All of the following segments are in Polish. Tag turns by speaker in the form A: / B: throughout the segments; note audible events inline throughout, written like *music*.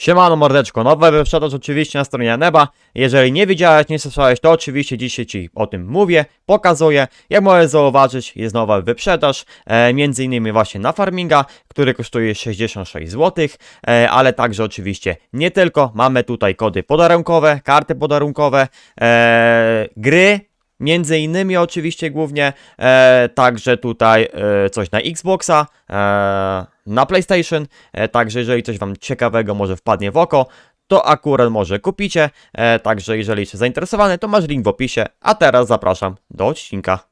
A: Siemano mordeczko, nowe wyprzedaż oczywiście na stronie Neba. Jeżeli nie widziałeś, nie słyszałeś, to oczywiście dzisiaj Ci o tym mówię, pokazuję. Jak możesz zauważyć, jest nowa wyprzedaż, e, między innymi właśnie na farminga, który kosztuje 66 zł, e, ale także oczywiście nie tylko. Mamy tutaj kody podarunkowe, karty podarunkowe, e, gry, Między innymi oczywiście głównie e, także tutaj e, coś na Xboxa, e, na PlayStation, e, także jeżeli coś Wam ciekawego może wpadnie w oko, to akurat może kupicie, e, także jeżeli jesteś zainteresowany, to masz link w opisie, a teraz zapraszam do odcinka.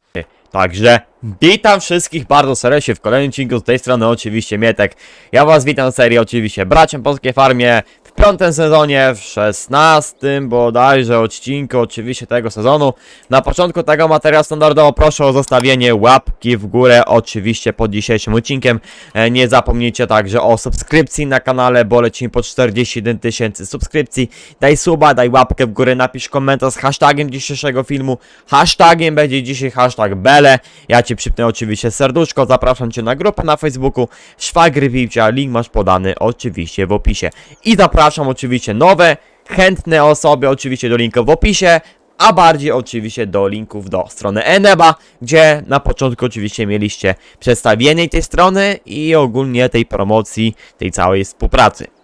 A: Także witam wszystkich bardzo serdecznie w kolejnym odcinku. Z tej strony oczywiście Mietek. Ja Was witam w serii oczywiście Braciem Polskiej Farmie piątym sezonie, w szesnastym bodajże odcinku oczywiście tego sezonu. Na początku tego materiału standardowo proszę o zostawienie łapki w górę oczywiście pod dzisiejszym odcinkiem. E, Nie zapomnijcie także o subskrypcji na kanale, bo lecimy po 41 tysięcy subskrypcji. Daj suba, daj łapkę w górę, napisz komentarz z hashtagiem dzisiejszego filmu. Hashtagiem będzie dzisiaj hashtag Bele. Ja Ci przypnę oczywiście serduszko, zapraszam Cię na grupę na Facebooku Szwagry Wilcia, link masz podany oczywiście w opisie. I zapraszam oczywiście nowe, chętne osoby oczywiście do linków w opisie, a bardziej oczywiście do linków do strony Eneba, gdzie na początku oczywiście mieliście przedstawienie tej strony i ogólnie tej promocji, tej całej współpracy.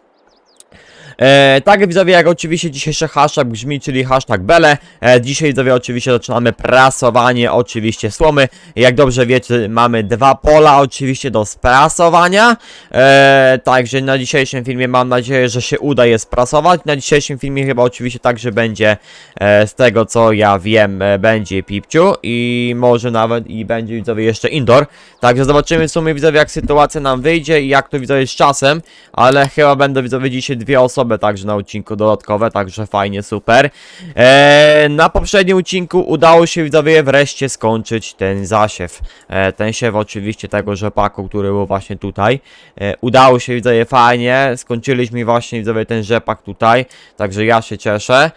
A: E, tak widzowie, jak oczywiście dzisiejszy hashtag brzmi, czyli hashtag Bele. E, dzisiaj widzowie oczywiście zaczynamy prasowanie oczywiście słomy. Jak dobrze wiecie, mamy dwa pola oczywiście do sprasowania. E, także na dzisiejszym filmie mam nadzieję, że się uda je sprasować. Na dzisiejszym filmie chyba oczywiście także będzie, e, z tego co ja wiem, e, będzie Pipciu i może nawet i będzie widzowie jeszcze indoor. Także zobaczymy w sumie widzowie jak sytuacja nam wyjdzie i jak to widzowie z czasem, ale chyba będą widzowie dzisiaj dwie osoby także na odcinku dodatkowe, także fajnie, super. Eee, na poprzednim odcinku udało się widzowie wreszcie skończyć ten zasiew. E, ten siew oczywiście tego rzepaku, który był właśnie tutaj. E, udało się widzowie fajnie, skończyliśmy właśnie widzowie ten rzepak tutaj, także ja się cieszę.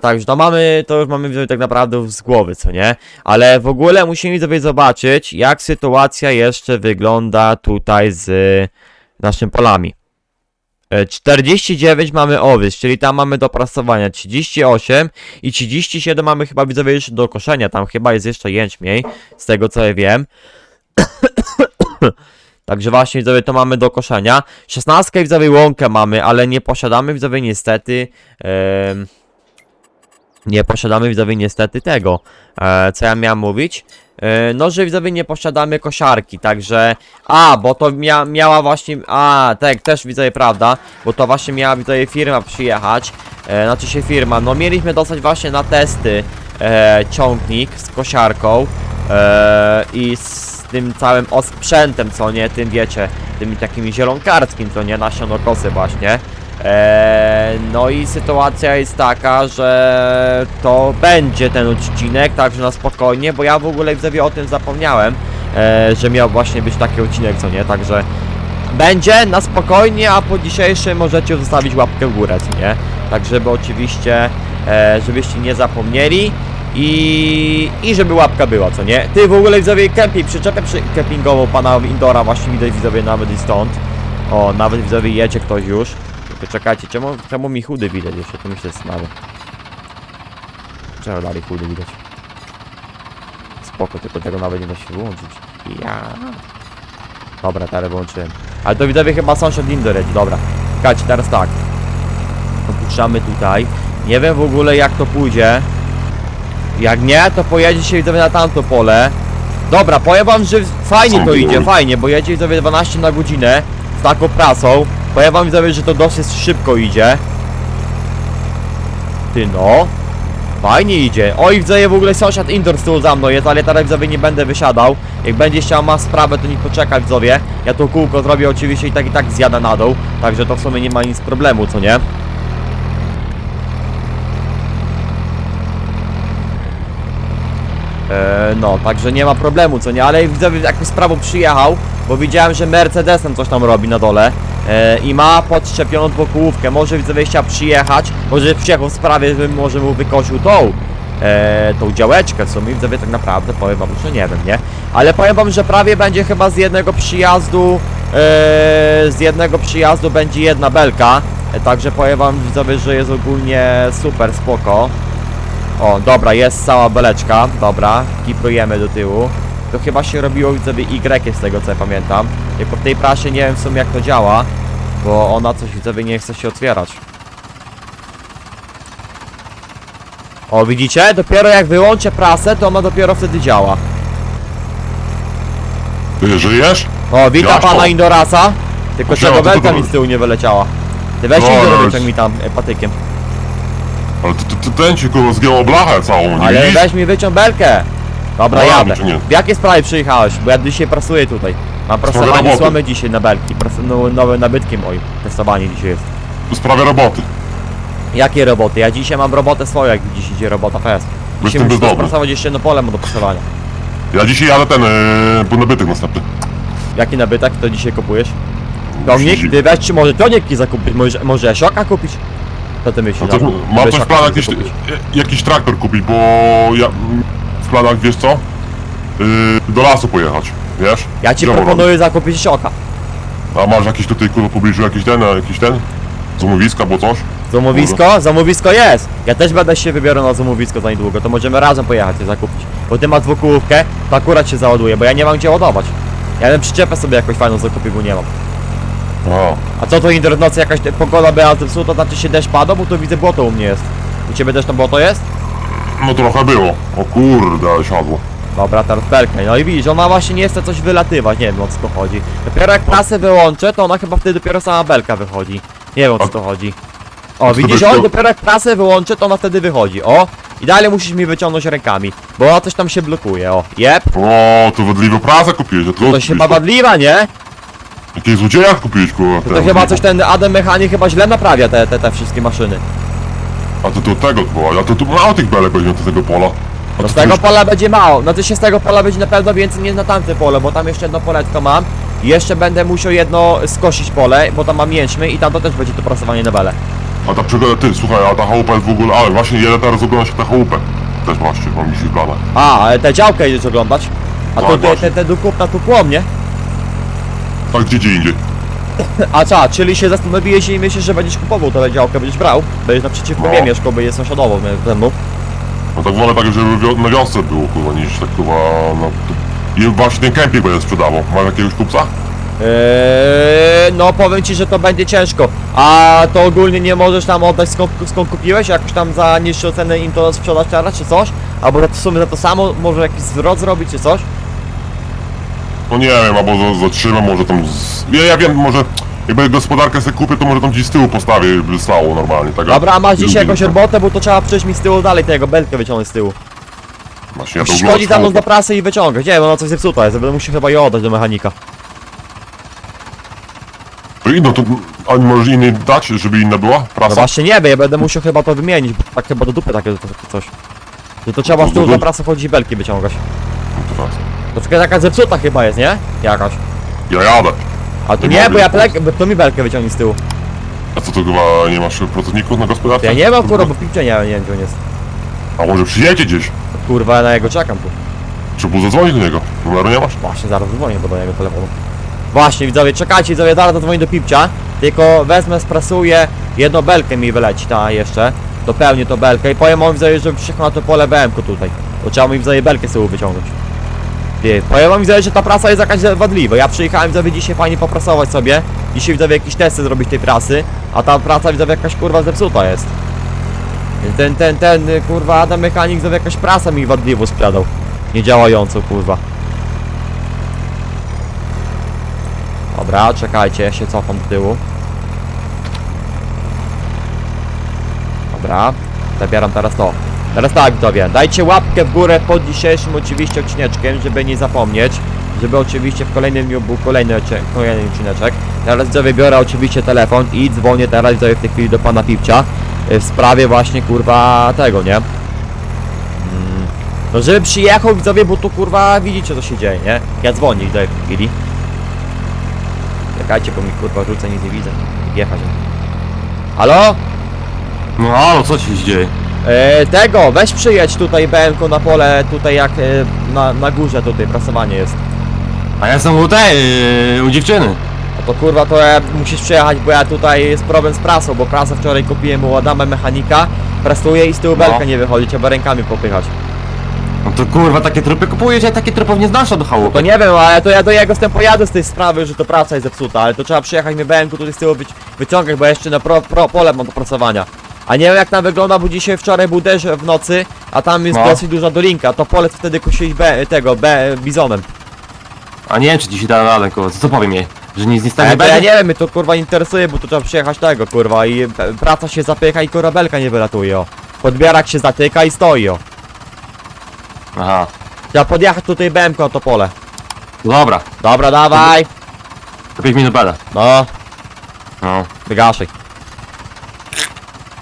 A: Także to mamy, to już mamy widzowie tak naprawdę z głowy, co nie? Ale w ogóle musimy widzowie zobaczyć, jak sytuacja jeszcze wygląda tutaj z naszymi polami. E, 49 mamy owiec, czyli tam mamy do prasowania 38 i 37 mamy chyba widzowie jeszcze do koszenia, tam chyba jest jeszcze jęczmień, z tego co ja wiem. *coughs* Także właśnie widzowie to mamy do koszenia. 16 widzowie łąkę mamy, ale nie posiadamy widzowie niestety... em, nie posiadamy widzowie niestety tego, e, co ja miałem mówić. E, no, że widzowie nie posiadamy kosiarki, także... A, bo to mia miała właśnie... A, tak, też widzowie, prawda, bo to właśnie miała widzowie firma przyjechać, e, znaczy się firma, no mieliśmy dostać właśnie na testy e, ciągnik z kosiarką e, i z tym całym osprzętem, co nie, tym wiecie, tymi takimi zielonkarskim, co nie, nasionokosy właśnie. Eee, no i sytuacja jest taka, że to będzie ten odcinek, także na spokojnie, bo ja w ogóle widzowie o tym zapomniałem, e, że miał właśnie być taki odcinek, co nie, także będzie na spokojnie, a po dzisiejszym możecie zostawić łapkę w górę, co nie, tak żeby oczywiście, e, żebyście nie zapomnieli i, i żeby łapka była, co nie. Ty w ogóle widzowie kemping, przyczepę przy, kempingową pana Indora właśnie widać widzowie nawet i stąd. O, nawet widzowie jedzie ktoś już. Czekajcie, czemu, czemu mi chudy widać jeszcze? Tu mi się zastanawiam. Czemu dalej chudy widać? Spoko, tylko tego nawet nie da się wyłączyć. Ja. Dobra, teraz wyłączyłem. Ale to widzowie chyba sąsiad jedzie, dobra. Czekajcie, teraz tak. Opuszczamy tutaj. Nie wiem w ogóle jak to pójdzie. Jak nie, to pojedzie się widzowie na tamto pole. Dobra, powiem wam, że fajnie to idzie, fajnie, bo jedzie widzowie 12 na godzinę z taką pracą. Powiem wam widzowie, że to dosyć szybko idzie. Ty no. Fajnie idzie. Oj, widzowie, w ogóle sąsiad indoor z tyłu za mną jest, ale teraz widzowie nie będę wysiadał. Jak będzie chciał ma sprawę, to niech poczeka widzowie. Ja to kółko zrobię oczywiście i tak i tak zjadę na dół. Także to w sumie nie ma nic problemu, co nie? E, no, także nie ma problemu, co nie, ale widzowie jakby sprawą przyjechał, bo widziałem, że Mercedesem coś tam robi na dole e, i ma podszczepioną dwukółówkę, może widzowie chciał przyjechać, może przyjechał w sprawie, żebym może mu wykosił tą, e, tą działeczkę, co mi widzowie tak naprawdę powiem wam, że nie wiem, nie, ale powiem wam, że prawie będzie chyba z jednego przyjazdu z jednego przyjazdu będzie jedna belka. E, Także powiem wam widzowie, że jest ogólnie super spoko. O, dobra, jest cała beleczka, dobra, kiprujemy do tyłu. To chyba się robiło widzowie Y z tego co ja pamiętam. Tylko w tej prasie nie wiem w sumie jak to działa, bo ona coś widzowie nie chce się otwierać. O, widzicie? Dopiero jak wyłączę prasę, to ona dopiero wtedy działa.
B: Ty żyjesz?
A: O, witam pana Indorasa. Tylko
B: Siema,
A: czego
B: ty
A: belka
B: tu
A: mi z tyłu nie wyleciała. Ty weź
B: No,
A: mi
B: no,
A: wyciąg mi tam e, patykiem.
B: Ale ty, ty, ty ten ci kurwa zgięło blachę całą, nie
A: Ale
B: widzisz?
A: weź mi wyciąg belkę. Dobra,
B: No,
A: jadę.
B: czy nie?
A: W jakiej sprawie przyjechałeś? Bo ja dzisiaj pracuję tutaj. Mam prasowanie
B: roboty.
A: słomy dzisiaj na belki. Pras no, nowe nabytki moje. Testowanie dzisiaj jest.
B: W sprawie roboty.
A: Jakie roboty? Ja dzisiaj mam robotę swoją, jak dziś idzie robota fest. Dzisiaj
B: Jestem
A: muszę
B: bezdomny.
A: sprasować jeszcze jedno pole do pasowania.
B: Ja dzisiaj jadę ten, yy, po nabytek następny.
A: Jaki nabytek to dzisiaj kupujesz?
B: Siedzi-
A: Ty weź czy może ciągniki zakupić? Może, może kupić? Co ty myślisz?
B: No to
A: na-
B: mam
A: żeby
B: też w planach
A: sobie
B: jakiś,
A: kupić?
B: jakiś traktor kupić, bo ja w planach, wiesz co? Yy, do lasu pojechać, wiesz?
A: Ja ci
B: Drzewo
A: proponuję zakupić
B: robić. A masz jakiś tutaj kurwa w pobliżu jakiś ten, a jakiś ten? Złomowiska, bo coś?
A: Zamowisko? Zamowisko jest! Ja też będę się wybierał na zamowisko za niedługo, to możemy razem pojechać je zakupić. Bo ty masz dwukółówkę, to akurat się załaduje, bo ja nie mam gdzie ładować. Ja bym przyczepę sobie jakoś fajną zakupił, bo nie mam.
B: A,
A: A co to internet nocy jakaś te- pogoda była zepsuta, to znaczy się deszcz pada, bo tu widzę błoto u mnie jest. U ciebie też tam błoto jest?
B: No trochę było. O kurde, ale siadło.
A: Dobra, teraz belkę. No i widzisz, ona właśnie nie chce coś wylatywać, nie wiem o co to chodzi. Dopiero jak prasę wyłączę, to ona chyba wtedy dopiero sama belka wychodzi. Nie wiem o co to chodzi. O, widzisz,
B: byś
A: o,
B: to-
A: dopiero jak prasę wyłączę, to ona wtedy wychodzi. O, i dalej musisz mi wyciągnąć rękami, bo ona coś tam się blokuje, o. Jep,
B: O, to wadliwe prasę kupiłeś, a to
A: to się chyba wadliwa, nie?
B: Jakiej złodzieja kupiłeś, kurwa?
A: To, to
B: ten,
A: chyba coś ten Adam Mechanik chyba źle naprawia te, te, te wszystkie maszyny.
B: A to, to tego było, a to tu mało tych belek weźmie do tego pola. A
A: No
B: to
A: z tego
B: już-
A: pola będzie mało, no to się z tego pola będzie na pewno więcej niż na tamte pole, bo tam jeszcze jedno poletko mam. I jeszcze będę musiał jedno skosić pole, bo tam mam jęczmy i tam to też będzie to prasowanie na bele.
B: A ta przygoda, ty, słuchaj, a ta chałupa jest w ogóle, ale właśnie jedę teraz oglądać tę chałupę. Też właśnie, mam dzisiaj w planach.
A: A, ale tę działkę jedziesz oglądać? A
B: Tak,
A: to te,
B: właśnie.
A: te, te dukupna tu kłom, nie?
B: Tak gdzie, gdzie indziej.
A: A co, czyli się zastanowiłeś i myślisz, że będziesz kupował tę działkę, będziesz brał? Będziesz naprzeciwko
B: No.
A: mnie mieszkał, bo jest sąsiadowo temu.
B: No tak wolę tak, żeby wio- na wiosce było, kurwa, niż tak, kurwa, to- I właśnie ten kemping będę sprzedawał. Masz jakiegoś kupca?
A: Eee, no powiem ci, że to będzie ciężko. A to ogólnie nie możesz tam oddać skąd, skąd kupiłeś? Jakoś tam za niższą cenę im to sprzedać teraz, czy coś? Albo za- w sumie za to samo może jakiś zwrot zrobić, czy coś?
B: No nie wiem, albo za- zatrzymam, może tam... Z... Ja, ja wiem, może... Jakby gospodarkę sobie kupię, to może tam gdzieś z tyłu postawię, by stało normalnie, tak?
A: Dobra, a masz dzisiaj jakąś robotę, bo to trzeba przejść mi z tyłu dalej, tego belkę wyciągnąć z tyłu.
B: Właśnie, ja to
A: chodzić za mną do prasy i wyciągać. Nie, bo ona coś zepsuta jest, będę musiał chyba ją oddać do mechanika.
B: To inną, to... A możesz innej dać, żeby inna była?
A: No
B: Prasa?
A: właśnie nie wiem, ja będę musiał chyba to wymienić, bo tak chyba do dupy takie, takie coś. Że to trzeba z tyłu
B: No, no,
A: do prasy chodzić i belki wyciągać.
B: No to raz.
A: To taka taka zepsuta chyba jest, nie? Jakaś.
B: Ja jadę.
A: A tu
B: Nie
A: nie,
B: mogę
A: bo ja plek, bo to mi belkę wyciągnie z tyłu.
B: A co to chyba nie masz pracowników na gospodarce?
A: Ja nie mam kurwa, bo pipcia nie, nie wiem gdzie on jest.
B: A może przyjedzie gdzieś?
A: Kurwa, ja na jego czekam tu.
B: Trzeba było zadzwonić do niego. Numeru nie masz?
A: Właśnie, zaraz dzwonię bo do jego telefonu. Właśnie, widzowie, czekajcie, widzowie, zaraz zadzwonię do pipcia. Tylko wezmę, sprasuję, jedną belkę mi wyleci, ta jeszcze. Dopełnię to belkę i powiem mu widzowie, żeby przyjechał na to pole BM-ku tutaj. Bo trzeba mi widzowie belkę z tyłu wyciągnąć. Ty, powiem wam że ta prasa jest jakaś wadliwa. Ja przyjechałem widzowie dzisiaj fajnie poprasować sobie. Dzisiaj widzowie jakieś testy zrobić tej prasy. A ta prasa widzowie jakaś kurwa zepsuta jest. Ten, ten, ten, kurwa, Adam Mechanik widzowie jakaś prasa mi wadliwą sprzedał. Niedziałającą, kurwa. Dobra, czekajcie, ja się cofam do tyłu. Dobra, zabieram teraz to. Teraz tak, widzowie, dajcie łapkę w górę pod dzisiejszym oczywiście odcineczkiem, żeby nie zapomnieć. Żeby oczywiście w kolejnym dniu był kolejny, kolejny odcineczek. Teraz widzowie biorę oczywiście telefon i dzwonię teraz widzowie w tej chwili do pana Pipcia y, w sprawie właśnie kurwa tego, nie? Mm, No żeby przyjechał widzowie, bo tu kurwa widzicie co się dzieje, nie? Ja dzwonię widzowie w tej chwili. Czekajcie, bo mi kurwa rzucę, nic nie widzę. Jechać. Halo?
C: No halo, co ci się dzieje?
A: E, tego, weź przyjedź tutaj BMK na pole, tutaj jak e, na, na górze tutaj prasowanie jest.
C: A ja jestem u tej, yy, u dziewczyny.
A: to kurwa to ja, musisz przyjechać, bo ja tutaj jest problem z prasą, bo prasę wczoraj kupiłem u Adama mechanika, prasuje i z tyłu
C: No.
A: belka nie wychodzi, trzeba rękami popychać.
C: No to kurwa takie trupy kupujesz, ja takie trupów nie znoszę do
A: To
C: chałupy.
A: nie wiem, ale to ja do jego z tym pojadę z tej sprawy, że to praca jest zepsuta, ale to trzeba przyjechać mnie BMK tutaj z tyłu wyci- wyciągać, bo ja jeszcze na pro, pro, pole mam do prasowania. A nie wiem jak tam wygląda, bo dzisiaj wczoraj był deszcz w nocy, a tam jest
C: No.
A: dosyć duża dolinka, to pole wtedy kosiłeś B, tego, B, bizonem.
C: A nie wiem czy ci się da radę, kurwa, co, co powiem jej? Że nic nic tak
A: Ale
C: nie
A: to ja
C: będzie?
A: nie wiem, mnie to kurwa interesuje, bo to trzeba przyjechać tego kurwa i e, praca się zapycha i korabelka nie wylatuje o. Podbierak się zatyka i stoi o.
C: Aha,
A: Trzeba podjechać tutaj BMK o to pole.
C: dobra,
A: Dobra, dawaj.
C: to 5 minut będę.
A: No,
C: No.
A: wygaszaj.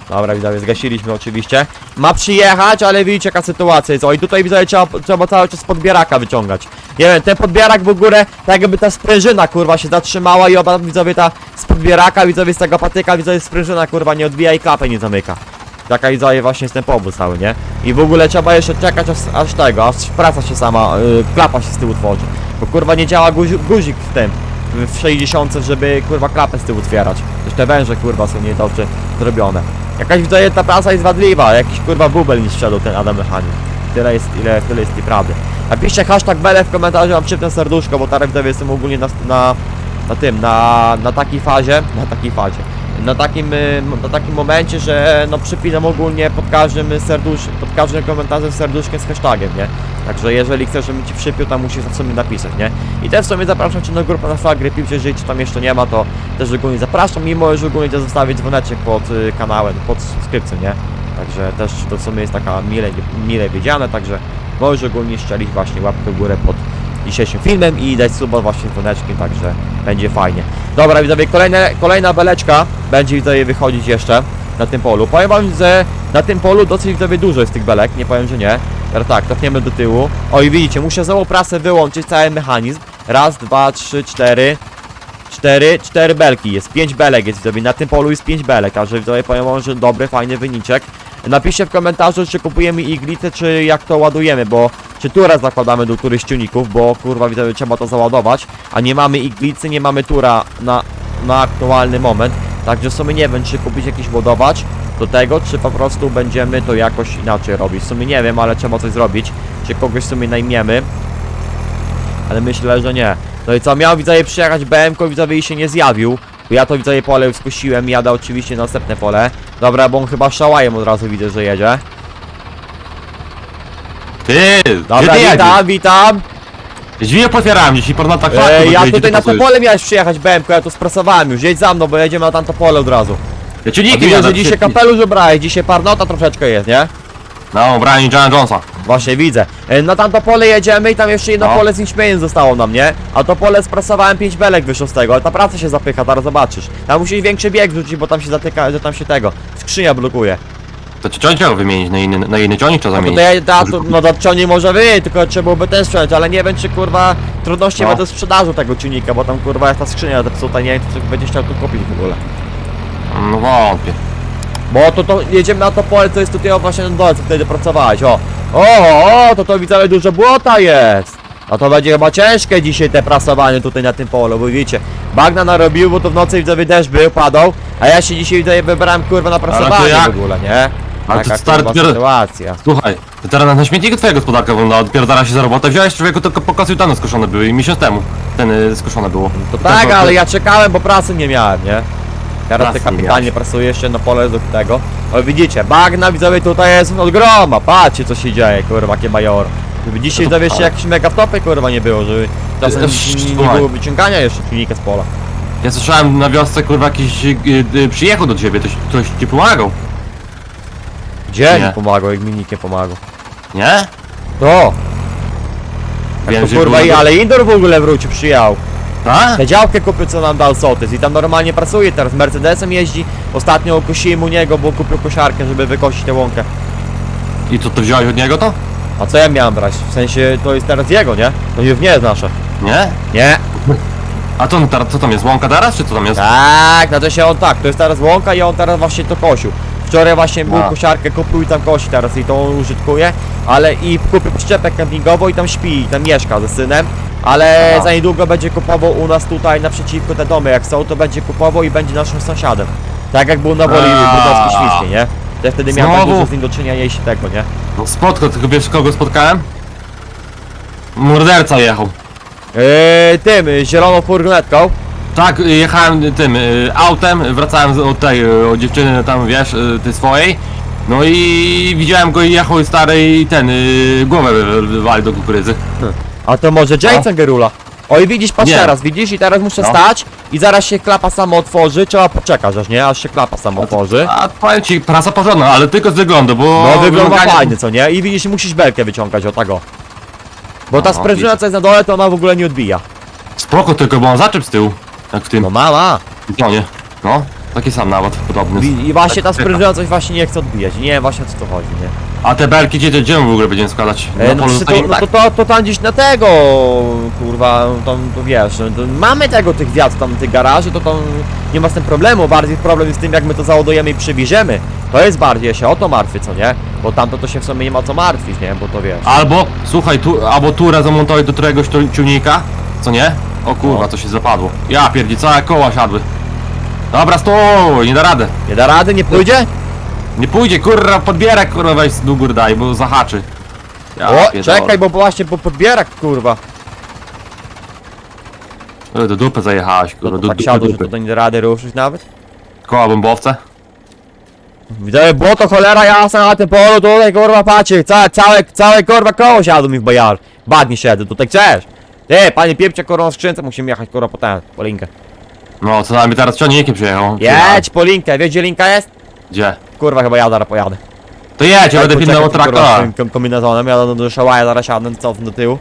A: Dobra, widzowie, zgasiliśmy oczywiście. Ma przyjechać, ale widzicie jaka sytuacja jest. O i tutaj widzowie trzeba, trzeba cały czas podbieraka wyciągać. Nie wiem, ten podbierak w ogóle, tak jakby ta sprężyna kurwa się zatrzymała i oba widzowie ta z podbieraka, widzowie z tego patyka, widzowie sprężyna kurwa nie odbija i klapę nie zamyka. Taka widzowie właśnie jest ten powód cały, nie? I w ogóle trzeba jeszcze czekać aż, aż tego, aż praca się sama, yy, klapa się z tyłu tworzy. Bo kurwa nie działa guzi, guzik w tym, w 60, żeby kurwa klapę z tyłu otwierać. Też te węże kurwa są niedobrze zrobione. Jakaś ta praca jest wadliwa, jakiś kurwa bubel nie sprzedał ten Adam Mechanik. Tyle jest, ile, tyle jest tej prawdy. Napiszcie hashtag Bele w komentarzu, mam przypnę serduszko, bo teraz jestem ogólnie na, na, na tym, na, na takiej fazie, na takiej fazie. Na takim, y, na takim momencie, że no przypinam ogólnie pod każdym serdusz, pod każdym komentarzem serduszkiem z hashtagiem, nie? Także jeżeli chcesz, żebym ci przypił, to musisz w sumie napisać, nie? I też w sumie zapraszam cię na grupę na flagry piłcie, jeżeli cię tam jeszcze nie ma, to też ogólnie zapraszam, mimo że ogólnie też zostawić dzwoneczek pod y, kanałem, pod subskrypcją, nie? Także też to w sumie jest taka mile, mile wiedziane, także możesz ogólnie szczelić właśnie łapkę w górę pod dzisiejszym filmem i dać suba właśnie dzwoneczkiem, także będzie fajnie. Dobra widzowie, kolejne, kolejna beleczka będzie widzowie wychodzić jeszcze na tym polu. Powiem wam, że na tym polu dosyć widzowie dużo jest tych belek, nie powiem, że nie. Teraz tak, cofniemy do tyłu. O i widzicie, muszę całą prasę wyłączyć, cały mechanizm. Raz, dwa, trzy, cztery. Cztery, cztery belki jest, pięć belek jest widzowie, na tym polu jest pięć belek, także widzowie powiem wam, że dobry, fajny wyniczek. Napiszcie w komentarzu, czy kupujemy iglicę, czy jak to ładujemy, bo czy turę zakładamy do którychś silników, bo kurwa widzowie trzeba to załadować, a nie mamy iglicy, nie mamy tura na, na aktualny moment, także w sumie nie wiem, czy kupić jakiś ładowacz do tego, czy po prostu będziemy to jakoś inaczej robić, w sumie nie wiem, ale trzeba coś zrobić, czy kogoś w sumie najmiemy, ale myślę, że nie. No i co, miał widzowie przyjechać BMK, widzowie i się nie zjawił. Ja to widzowie pole skusiłem, jadę oczywiście na następne pole. Dobra, bo on chyba szłajem od razu widzę, że jedzie.
C: Ty,
A: Dobra,
C: gdzie ty jedziesz?
A: witam, witam.
C: Drzwi potwierałem dzisiaj, porno tak
A: ja tutaj na to
C: pasujesz.
A: pole miałeś przyjechać BMK, ja to sprasowałem już, jedź za mną, bo jedziemy na tamto pole od razu.
C: Ja
A: A
C: ciuniki
A: widzę,
C: jadę,
A: że dzisiaj kapelusz ubrałeś, dzisiaj parnota troszeczkę jest, nie?
C: No, Brian Indiana Jonesa.
A: Właśnie widzę. E, Na tamto pole jedziemy i tam jeszcze jedno
C: No.
A: pole z inśmieniem zostało nam, nie? A to pole sprasowałem 5 belek wyszło z tego, ale ta praca się zapycha, teraz zobaczysz. Tam musisz większy bieg wrzucić, bo tam się zatyka, że tam się tego, skrzynia blokuje.
C: To ci ciąć trzeba wymienić, na inny, na inny ciągnik trzeba
A: No to
C: zamienić.
A: to, no to ciągnik może wy, tylko trzeba byłoby ten sprzedać, ale nie wiem czy kurwa trudności
C: No.
A: będą w sprzedaży tego ciunika, bo tam kurwa jest ta skrzynia zepsuta, nie wiem czy ktoś będzie chciał tu kupić w ogóle.
C: No wątpię.
A: Bo to, to jedziemy na to pole, to jest tutaj o właśnie na dole, co wtedy pracowałeś, o. O, o, to to widzę dużo błota jest. No to będzie chyba ciężkie dzisiaj te prasowanie tutaj na tym polu, bo widzicie, bagna narobił, bo to w nocy widzowie deszcz był, padał, a ja się dzisiaj tutaj wybrałem kurwa na prasowanie w ogóle, nie?
C: Ale to
A: Taka
C: stary
A: kurwa
C: dopiero-
A: sytuacja.
C: Słuchaj, to teraz na, śmietniku twoja gospodarka dopiero zaraz się za robotę wziąłeś, człowieku tylko pokazuj dane skoszone były i miesiąc temu ten y, skoszone było.
A: To tak, ale ja czekałem, bo prasy nie miałem, nie? Teraz
C: Prasy
A: ty
C: nie
A: kapitalnie prasuje jeszcze na pole do tego. O widzicie, bagna widzowie tutaj jest od groma, patrzcie co się dzieje, kurwa, jakie. Żeby dzisiaj
C: No to
A: jakieś mega wtopy kurwa nie było, żeby czasem nie, nie
C: słuchaj.
A: było wyciągania jeszcze silnika z pola.
C: Ja słyszałem na wiosce kurwa jakiś y, y, przyjechał do ciebie, ktoś, ktoś ci pomagał,
A: Gdzie
C: Nie.
A: mi pomagał, jak mi nikt nie pomagał?
C: nie?
A: To!
C: Wiem,
A: to
C: że
A: kurwa
C: było-
A: i ale Indor w ogóle wrócił, przyjechał.
C: Tak?
A: Tę działkę kupił co nam dał Sołtys i tam normalnie pracuje teraz, Mercedesem jeździ. Ostatnio kusiłem u niego, bo kupił kosiarkę, żeby wykosić tę łąkę.
C: I co, to wziąłeś od niego to?
A: A co ja miałem brać? W sensie to jest teraz jego, nie? To już nie jest nasze.
C: Nie?
A: Nie.
C: A no teraz, co tam jest, łąka teraz, czy co tam jest?
A: Tak, znaczy się on tak, to jest teraz łąka i on teraz właśnie to kosił. Wczoraj właśnie był
C: A.
A: kosiarkę, kupił i tam kosi teraz i to użytkuje, ale i kupił przyczepę kempingową i tam śpi, i tam mieszka ze synem, ale
C: Aha.
A: za niedługo będzie kupował u nas tutaj naprzeciwko te domy jak są, to będzie kupował i będzie naszym sąsiadem. Tak jak był na woli. Brudowski Świńskiej, nie? To ja wtedy miałem tak dużo z nim do czynienia i się tego, nie?
C: No spotkał, tylko wiesz kogo spotkałem? Morderca jechał.
A: Yy, tym, zieloną furgonetką.
C: Tak, y, jechałem tym y, autem, wracałem z- od tej, y, od dziewczyny tam, wiesz, y, tej swojej. No i widziałem go i jechał stary i ten, y, głowę wy- wy- wywalił do kukurydzy.
A: A to może Jason Gerula? Oj, widzisz, patrz
C: Nie.
A: teraz, widzisz? I teraz muszę
C: No.
A: stać i zaraz się klapa samo otworzy, trzeba poczekać aż nie, aż się klapa samo otworzy.
C: A powiem ci, prasa porządna, ale tylko z wyglądu, bo...
A: No wygląda
C: wymagania-
A: fajnie, co nie? I widzisz, musisz belkę wyciągać o tego. Bo ta
C: Aha,
A: sprężyna co jest na dole, to ona w ogóle nie odbija.
C: Spoko, tylko bo on zaczep z tyłu, jak w tym
A: No mama.
C: betonie. No, taki sam nawet, podobny.
A: I, właśnie ta
C: Tak,
A: sprężyna coś właśnie nie chce odbijać. Nie wiem właśnie o co to chodzi, nie?
C: A te belki gdzie, gdzie my w ogóle będziemy składać?
A: E, no, to, no to, to, to tam gdzieś na tego, kurwa, tam, to wiesz, no to mamy tego, tych wiatr tam, tych garaży, to tam nie ma z tym problemu, bardziej problem jest z tym, jak my to załadujemy i przywieziemy. To jest bardziej, ja się o to martwię, co nie? Bo tamto to się w sumie nie ma co martwić, nie? Bo to wiesz.
C: Albo, słuchaj, tu, albo turę zamontować do któregoś ciągnika, co nie? O kurwa, to się zapadło. Ja pierdzi, całe koła siadły. Dobra, stój, nie da rady.
A: Nie da rady, nie pójdzie?
C: Nie pójdzie, kurwa, podbierak, kurwa, weź do góry daj, bo zahaczy. Ja
A: O,
C: pierdolę.
A: czekaj, bo właśnie po podbierak, kurwa.
C: E, Do dupy zajechałaś, kurwa,
A: to
C: do
A: tak
C: dupy,
A: siadło, że
C: dupy.
A: to, nie da rady ruszyć nawet?
C: Koła bombowce?
A: Widzę, bo to cholera jasna na tym polu, tutaj kurwa patrzcie, całe, całe, całe kurwa koło siadło mi w bojar. Badnie siedzę, tutaj chcesz. Ty, panie piepcie na skrzynce, musimy jechać kurwa po po linkę.
C: No, co najmniej teraz ciągnikiem przyjechał.
A: Jedź po linkę, wiesz gdzie linka jest?
C: Gdzie?
A: Kurwa chyba ja zaraz pojadę.
C: To jedź, ja będę
A: poczekaj,
C: pilnował traktora.
A: swoim kom- kombinezonem, ja do, do szałaja zaraz siadnę, cofnę do tyłu.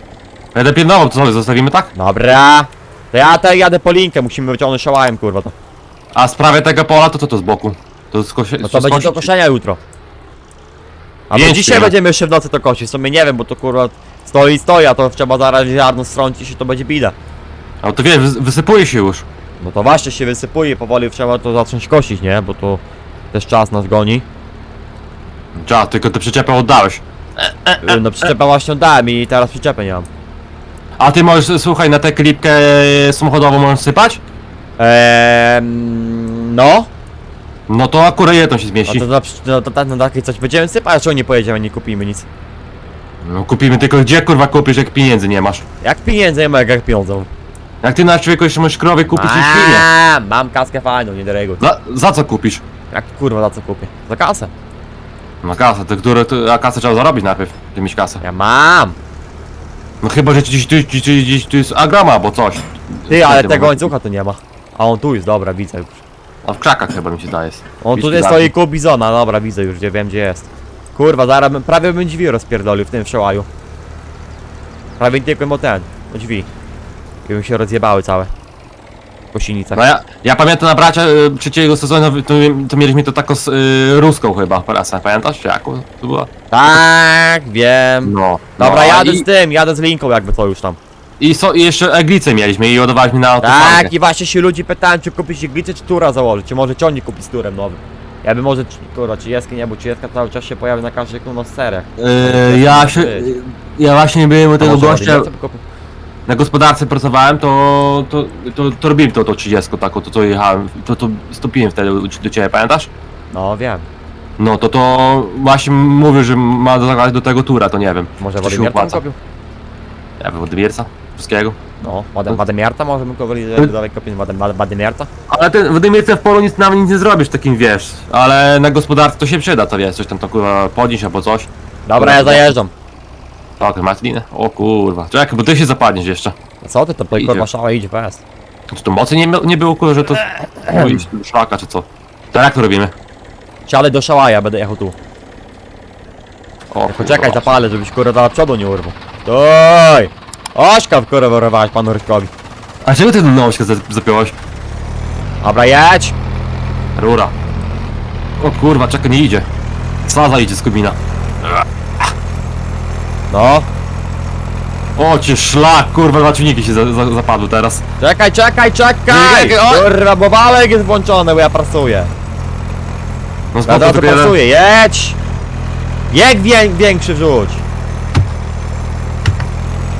C: Będę pilnował, to co, zostawimy tak?
A: Dobra. To ja tutaj jadę po linkę, musimy wyciągnąć szałajem kurwa to.
C: A w sprawie tego pola, to co to z boku? To skosie...
A: No to będzie do koszenia jutro. A
C: Pięć
A: dzisiaj będziemy jeszcze w nocy to kosić, w sumie nie wiem, bo to kurwa stoi stoi, a to trzeba zaraz ziarno strącić i to będzie bida.
C: A to wiesz, wys- wysypuje się już.
A: No to właśnie się wysypuje, powoli trzeba to zacząć kosić, nie? Bo to też czas nas goni.
C: Cza, tylko te przyczepę oddałeś.
A: Y, No przyczepę właśnie dałem i teraz przyczepę nie mam.
C: A ty możesz, słuchaj, na tę klipkę samochodową możesz sypać?
A: Eee, no.
C: No to akurat jedną się
A: A
C: zmieści.
A: to, na, no, to, no takie coś będziemy sypać, czy nie pojedziemy, nie kupimy nic.
C: No kupimy tylko gdzie kurwa kupisz, jak pieniędzy nie masz?
A: Jak pieniędzy nie ma, jak pieniądzą.
C: Jak ty na człowieku jeszcze możesz krowy kupić i świnie.
A: Mam, mam kaskę fajną, nie dyregut.
C: Za, za co kupisz?
A: Jak kurwa za co kupię? Za kasę.
C: No kasę, to które, to, a kasę trzeba zarobić najpierw, ty mieć kasę.
A: Ja mam.
C: No chyba, że gdzieś tu, gdzieś, gdzieś tu jest agrama albo coś.
A: Ty, ale
C: Wtedy
A: tego łańcucha tu nie ma. A on tu jest, dobra, widzę już.
C: A w krzakach chyba mi się daje.
A: On
C: Wiesz,
A: tutaj
C: tu
A: stoi koło bizona, dobra, widzę już, gdzie wiem gdzie jest. Kurwa, zaraz bym, prawie bym drzwi rozpierdolił w tym przełaju. Prawie tylko o ten, o drzwi. I bym się rozjebały całe. Po silnicach.
C: No ja, ja pamiętam na bracia y, trzeciego sezonu, to, to mieliśmy to taką z y, ruską chyba, prasę, pamiętasz? Czy jaką to była?
A: Tak, wiem.
C: No.
A: Dobra,
C: no,
A: jadę
C: i,
A: z tym, jadę z linką jakby to już tam.
C: I, so, I jeszcze eglicę mieliśmy i ładowaliśmy na autofankę.
A: Tak, i właśnie się ludzi pytałem, czy kupić iglicę, czy tura założyć, czy może ciągnik kupić z turem nowym. Ja bym może, kurwa, 30 nie, bo 30 cały czas się pojawia na każdych no serach.
C: Yy, ja się, ja właśnie byłem u tego gościa, na gospodarce pracowałem, to, to, to, to robiłem to, to 30 taką, to co jechałem, to, to stopiłem wtedy do, ciebie, pamiętasz?
A: No wiem,
C: No to to właśnie mówił, że ma zagrać do tego tura, to nie wiem.
A: może
C: czy
A: bym
C: opłaca.
A: kupił?
C: Ja wiem, Władimierca, wszystkiego.
A: No, Wadem- Wadymierta może bym dalej Wadem- Wadem- Wadymierta?
C: Ale ten Władimierca w polu nic, nawet nic nie zrobisz takim, wiesz, ale na gospodarce to się przyda, to wiesz, coś tam to kurwa podnieść albo coś.
A: Dobra, ja zajeżdżam.
C: Tak, masz linę? O kurwa, czekaj, bo ty się zapadniesz jeszcze.
A: Co ty, to tutaj
C: Idzie.
A: kurwa szała idzie.
C: Czy to mocy nie, mia- nie było, kurwa, że to... O, *clears throat* iść do szlaka, czy co? To jak to robimy?
A: Siadę do szałaja, będę jechał tu.
C: O,
A: Poczekaj, zapalę, żebyś kurwa do przodu nie urwał. Doj! Ośka w kurwa wyrwałeś panu Ryszkowi.
C: A czego ty na nośkę zapiąłeś?
A: Dobra, jedź!
C: Rura. O kurwa, czekaj, nie idzie. Slaza idzie z kubina.
A: No.
C: O cię szlak, kurwa, dwa ciągniki się za, za, zapadły teraz.
A: Czekaj, czekaj, czekaj!
C: Czekaj, o!
A: Kurwa, bo wałek jest włączony, bo ja pracuję.
C: No
A: Ja
C: spoko, jeden...
A: pasuje, jedź! Jak wię, większy wrzuć!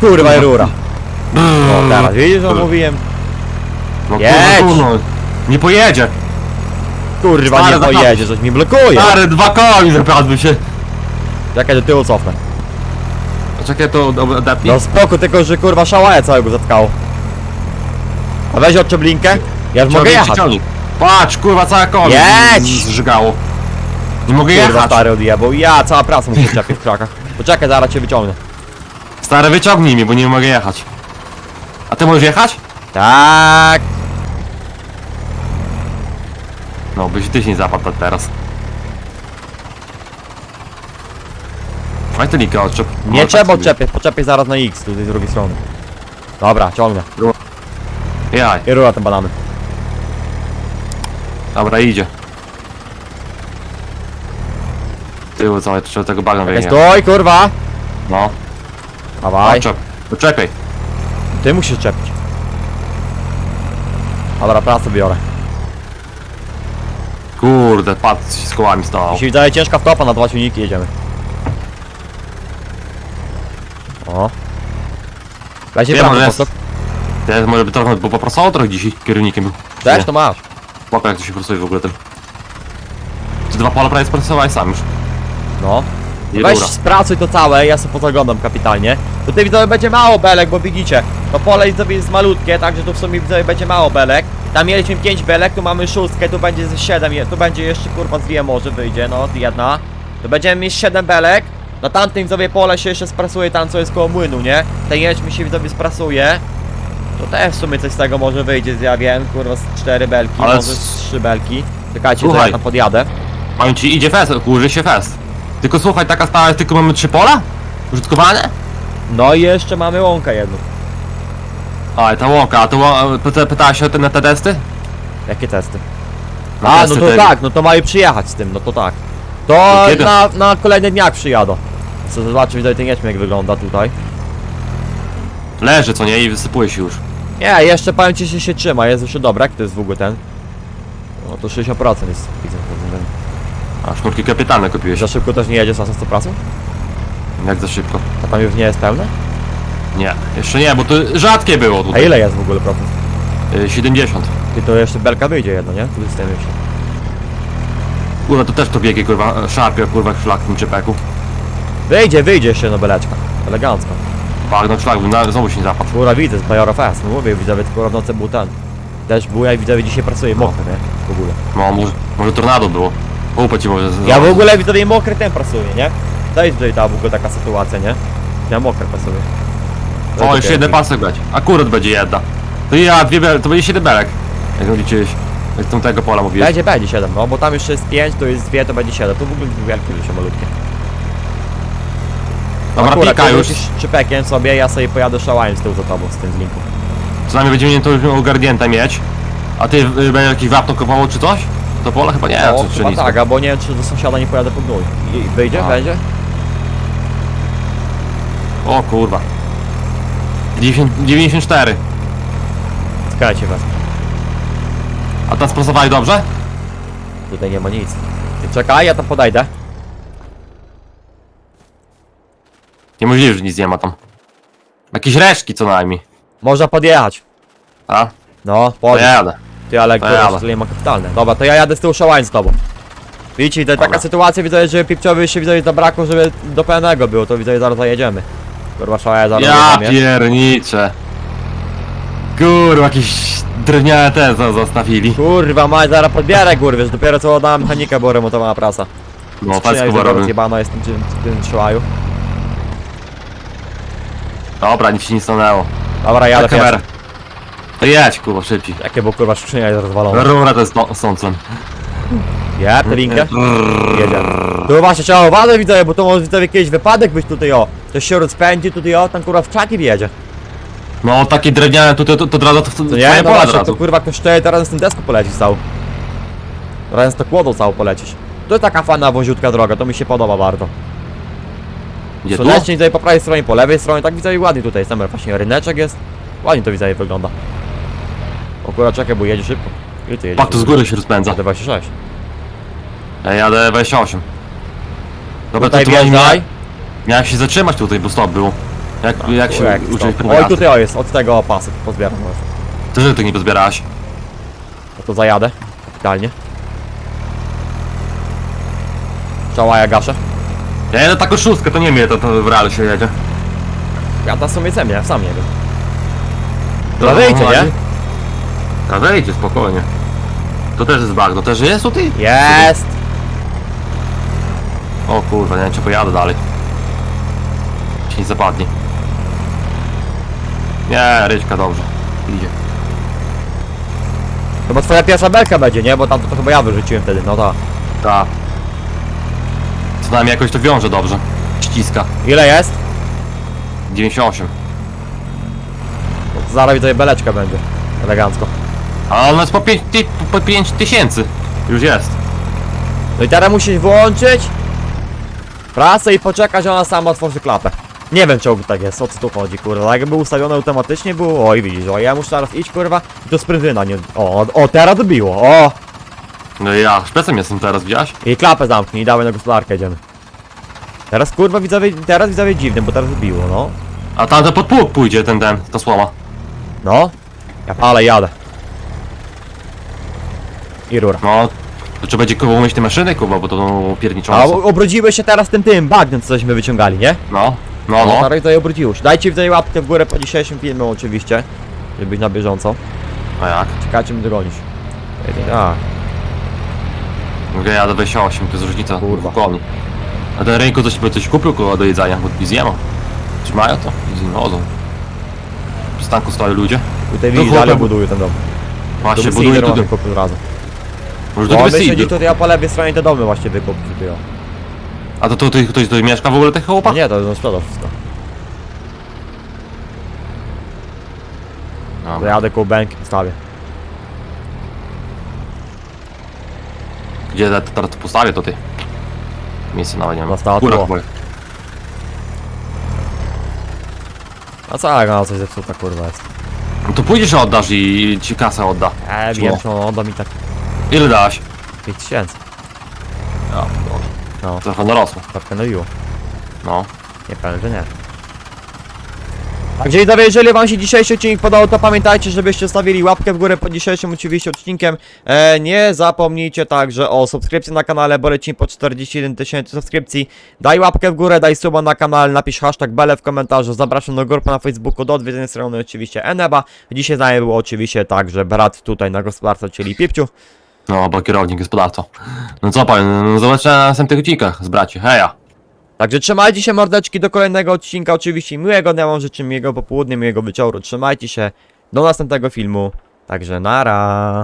A: Kurwa i rura. O teraz, widzisz co mówiłem?
C: No
A: Jedź!
C: kurwa, no. Nie pojedzie.
A: Kurwa nie pojedzie, coś mi blokuje.
C: Stary, dwa koła mi zapadły się.
A: Czekaj, do tyłu cofnę.
C: Czekaj, to od- odepnij.
A: No spoko, tylko że kurwa szałaja całego zatkało. A weź odczep linkę. Ja już mogę jechać.
C: ciągnik. Patrz, kurwa, cała koła mi
A: Jedź!
C: zżygało. Nie mogę
A: Kurwa
C: jechać.
A: stary odjebał. Ja cała praca muszę czepić w krakach. Poczekaj, zaraz cię wyciągnę.
C: Stary, wyciągnij mnie, bo nie mogę jechać. A ty możesz jechać?
A: Tak.
C: No, byś ty się nie zapadł teraz. Weź tę linkę odczep.
A: Nie trzeba odczepiać, poczepię zaraz na X, tutaj z drugiej strony. Dobra, ciągnę.
C: Jaj,
A: I rura ten banany.
C: dobra, idzie. Tył całe, trzeba tego
A: Czekaj,
C: wyjechać.
A: stój, kurwa!
C: No,
A: Dawaj.
C: odczep. Poczekaj.
A: Ty musisz czepić. Dobra, pracę biorę.
C: Kurde, patrz, z kołami stał.
A: Jeśli daje ciężka wtopa na dwa silniki, jedziemy. O. Weź
C: Wiem,
A: prawo
C: ale
A: postop.
C: Ja może by trochę, bo popracował trochę dzisiaj, kierownikiem był.
A: Też to masz.
C: Spoko, jak to się prostuje w ogóle tym. Czy dwa pola prawie spracowałeś sam już?
A: No.
C: I
A: Weź
C: rura.
A: spracuj to całe, ja sobie pozaglądam kapitalnie. Tutaj widzowie będzie mało belek, bo widzicie, to pole widzowie jest malutkie, także tu w sumie widzowie będzie mało belek. Tam mieliśmy 5 belek, tu mamy szóstkę, tu będzie ze 7, je- tu będzie jeszcze kurwa z dwie może wyjdzie, no jedna. Tu będziemy mieć 7 belek. Na tamtym widzowie pole się jeszcze sprasuje, tam co jest koło młynu, nie? Ten jęczmień się widzowie sprasuje. To też w sumie coś z tego może wyjdzie, ja wiem, kurwa z 4 belki,
C: Ale
A: może z 3 belki. Czekajcie, to
C: Słuchaj.
A: ja tam podjadę.
C: Powiem ci, idzie fest, kurzy się fest. Tylko słuchaj, taka jest, tylko mamy trzy pola? Użytkowane?
A: No i jeszcze mamy łąkę jedną.
C: A, ta łąka, a to ło- pyta, pytałeś się o te, na te testy?
A: Jakie testy?
C: Na
A: A, no
C: testy
A: to
C: tego.
A: tak, no to mają przyjechać z tym, no to tak. To
C: kiedy?
A: na, na kolejny dniach przyjadą. Chcę zobaczyć tutaj ten jęczmień jak wygląda tutaj.
C: Leży, co nie? I wysypuje się już.
A: Nie, jeszcze powiem ci, że się trzyma, jest jeszcze dobra, jak to jest w ogóle ten. No to 60% jest, widzę.
C: A, sznurki kapitalne kupiłeś.
A: Za szybko też nie jedzie z 100%?
C: Jak za szybko?
A: A tam już nie jest pełne?
C: Nie, jeszcze nie, bo to rzadkie było
A: A
C: tutaj.
A: ile jest w ogóle procent?
C: Y, 70.
A: Ty to jeszcze belka wyjdzie jedno, nie? Tu z tym jeszcze.
C: Kurwa, to też to biegnie, kurwa, szarpie, kurwa, szlak w tym czepeku.
A: Wyjdzie, wyjdzie jeszcze no beleczka. Elegancko.
C: Bagno szlak, by na- znowu się nie zapadł.
A: Kurwa widzę, z Bajora Fest, no mówię, widzowie, tylko w nocy był ten. Też był, jak widzowie dzisiaj pracuje mokry, nie? W ogóle.
C: No, może, może tornado było. Upę ci może... z-
A: Ja w ogóle widzowie mokry ten pracuje, nie? To jest tutaj ta w ogóle taka sytuacja, nie? Ja mokry pracuje.
C: O, jeszcze jeden pasek będzie. Akurat będzie jedna. To ja, dwie bel, to będzie siedem belek. Jak liczyłeś. Jak tam tego pola mówiłeś.
A: Będzie, będzie 7, no bo tam jeszcze jest 5, to jest 2, to będzie 7. To w ogóle dwie wielkie już malutkie.
C: Dobra,
A: Akurat,
C: pika
A: ty
C: już.
A: wrócisz czypekiem sobie, ja sobie pojadę szałałem z tyłu za tobą, z tym z linku.
C: Co najmniej będziemy to już ogarnięte mieć. A ty y, będzie jakieś wapno kopało czy coś? To pole chyba nie,
A: No,
C: czy, czy
A: chyba
C: nic.
A: tak, albo nie wiem, czy do sąsiada nie pojadę po gnój. I wyjdzie,
C: A.
A: będzie?
C: O kurwa. 90, 94.
A: Czekajcie was.
C: A tam sprosowali dobrze?
A: Tutaj nie ma nic. Ty Czekaj, ja tam podejdę.
C: Niemożliwe, że nic nie ma tam. Jakieś resztki co najmniej.
A: Można podjechać.
C: A?
A: No,
C: To
A: podjedź.
C: jadę.
A: Ty, ale
C: To
A: kurwa, nie ma kapitalne. Dobra, to ja jadę z tyłu szałałem z tobą. Widzicie, to taka
C: Dobra.
A: sytuacja, widzę, że pipciowy się widzę zabrakło, żeby do pełnego było, to widzę, zaraz zajedziemy. Kurwa, szałaya zaraz
C: Ja
A: jedziemy, nie?
C: pierniczę. Kurwa, jakieś drewniane te za- zostawili.
A: Kurwa, maj, zaraz podbierę góry, wiesz, dopiero co oddałem mechanika, bo remontowała prasa.
C: No,
A: Skrzynia
C: tak
A: już
C: robię.
A: zjebana jest w tym, w tym szałaju.
C: Dobra, nic się nie stanęło.
A: Dobra, jadę pierwszy.
C: To jedź, kurwa, szybciej.
A: Jakie, bo kurwa skrzynia jest rozwalona.
C: Rura to jest no- sącem.
A: Ja, tę linkę. Jedziemy. Właśnie trzeba uważać, widzę, bo to może widzę jakiś wypadek być tutaj, o. Ktoś się rozpędzi tutaj, o, tam kurwa w czaki wjedzie.
C: No, takie drewniane, to, to, to, to, to, to, to
A: To
C: twoje
A: nie, no
C: pola od
A: właśnie, to
C: razu.
A: kurwa ktoś tutaj teraz z tym desku polecić całą. Teraz z tą kłodą całą polecić. To jest taka fajna wąziutka droga, to mi się podoba bardzo.
C: Gdzie tu?
A: Słonecznie tutaj po prawej stronie, po lewej stronie, tak widzę i ładnie tutaj jest, tam właśnie ryneczek jest. Ładnie to widzę wygląda. O kurwa czekaj, bo jedzie szybko. Ile ty jedziesz?
C: Pak, to z góry się rozpędza.
A: 26.
C: Ja jadę 28. Dobra,
A: Tutaj
C: to tu
A: wjeżdżaj.
C: Miałem się zatrzymać tutaj, bo stop był. Jak, jak się uczyć
A: stop. Oj, tutaj o jest, od tego pasy pozbieram. może.
C: Ty, że ty nie pozbierałaś?
A: No to zajadę. Kapitalnie. Czoła ja gaszę.
C: Ja jadę taką szóstkę, to nie wiem, to, to w realu się jedzie.
A: Ja ta sumie ze mnie, sam nie wiem.
C: To
A: No wyjdzie, nie?
C: A wejdzie, spokojnie. To też jest bagno, też jest tutaj?
A: Jest!
C: O kurwa, nie wiem czy pojadę dalej. Się nie zapadnie. Nie, Ryczka dobrze. Idzie.
A: No bo twoja pierwsza belka będzie, nie? Bo tam to, to chyba ja wyrzuciłem wtedy, no to.
C: Tak. Co najmniej jakoś to wiąże dobrze. Ściska.
A: Ile jest?
C: 98.
A: No to zaraz tutaj beleczka będzie. Elegancko.
C: A ona jest po 5 ty, po 5 tysięcy. Już jest.
A: No i teraz musisz włączyć prasę i poczekać, że ona sama otworzy klapę. Nie wiem czemu tak jest, o co tu chodzi, kurwa. Jakby ustawione automatycznie było, oj widzisz, o ja muszę teraz iść, kurwa, i to sprytyna nie... O, o, teraz dobiło, o!
C: No i ja, szpecem jestem teraz, widziałeś?
A: I klapę zamknij i dawaj na gospodarkę idziemy. Teraz kurwa widzowie, teraz widzowie dziwne, bo teraz dobiło, no.
C: A tam to pod pług pójdzie ten, ten, ta słoma.
A: No. Ja palę, jadę. I rura.
C: No. To trzeba będzie kupować te maszyny, kuba, bo to no,
A: A
C: pierniczące.
A: o- obrodziłeś się teraz tym tym bagnem, co żeśmy wyciągali, nie?
C: No. No,
A: No, stary, to je obrodziłeś. Dajcie tutaj łapkę w górę po dzisiejszym filmie oczywiście. Żeby być na bieżąco.
C: A jak?
A: Czekajcie, mnie dogonisz. A,
C: Mówię, jadę 28, to jest różnica
A: Kurwa.
C: koni. A ten rynku coś by coś kupił koło do jedzenia, bo nie zjemy. Trzymają to i znodzą. W przystanku stoją ludzie.
A: tutaj widzisz,
C: chłopie,
A: ale
C: bo-
A: buduję ten dom.
C: Właśnie
A: buduję
C: tu.
A: kupił od razu.
C: Może
A: on
C: ciebie
A: siedzi tutaj, a po lewej stronie te domy właśnie wykupił o.
C: A to tutaj ktoś tutaj mieszka w ogóle tych
A: No
C: chłopak?
A: nie, to jest sprzedał wszystko.
C: No.
A: Zajadę koło bęki, postawię.
C: Gdzie te- teraz to postawię to ty? Miejsce nawet nie ma.
A: Została
C: Góra
A: tu.
C: chyba.
A: A co, jak ona coś zepsuta kurwa jest.
C: No to pójdziesz oddasz i ci kasę odda.
A: E, wiem, że on da mi tak
C: Ile dałaś?
A: 5000.
C: Ja, no,
A: No,
C: trochę narosło.
A: trochę nabiło.
C: No.
A: Nie powiem, że nie. Także widzowie, jeżeli wam się dzisiejszy odcinek podobał, to pamiętajcie, żebyście stawili łapkę w górę pod dzisiejszym oczywiście odcinkiem. E, nie zapomnijcie także o subskrypcji na kanale, bo lecimy po 41 tysięcy subskrypcji. Daj łapkę w górę, daj suba na kanale, napisz hashtag bele w komentarzu, zapraszam do grupy na Facebooku, do odwiedzenia strony oczywiście Eneba. Dzisiaj z nami był oczywiście także brat tutaj na gospodarce, czyli Pipciu.
C: No, bo kierownik gospodarca. No co powiem, no zobaczymy na następnych odcinkach z braci. Heja!
A: Także trzymajcie się mordeczki do kolejnego odcinka. Oczywiście miłego dnia wam życzę, miłego popołudnia, miłego wieczoru. Trzymajcie się. Do następnego filmu. Także nara.